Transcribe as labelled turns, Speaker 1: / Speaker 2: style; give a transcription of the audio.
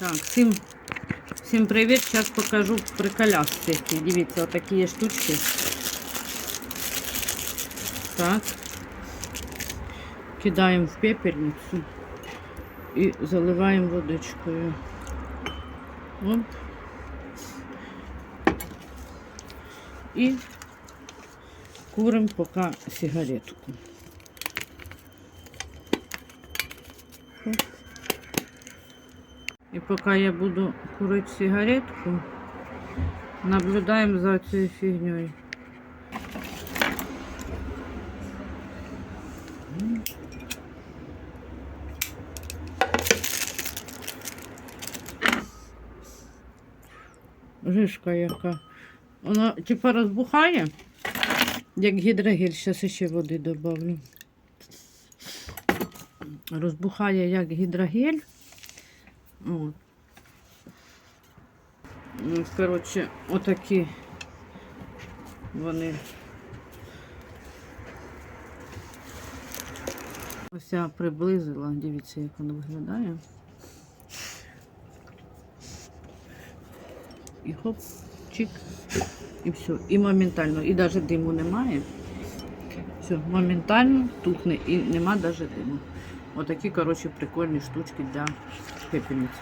Speaker 1: Так, всім, всім привіт. Зараз покажу приколяски. Дивіться, отакі є штучки. Так. Кидаємо в пепельницю і заливаємо водичкою. Оп. І куримо поки сигаретку. Оп. І поки я буду курити сигаретку, наблюдаємо за цією фігньою. Жишка яка. Вона типа розбухає, як гідрогель. Зараз ще води додавлю. Розбухає як гідрогель. От. Ну, коротше, отакі вони. Ось я приблизила, дивіться, як воно виглядає. І хоп, чик, і все. І моментально. І навіть диму немає. Все, моментально тухне і нема навіть диму. Отакі, коротше, прикольні штучки для пепельниці.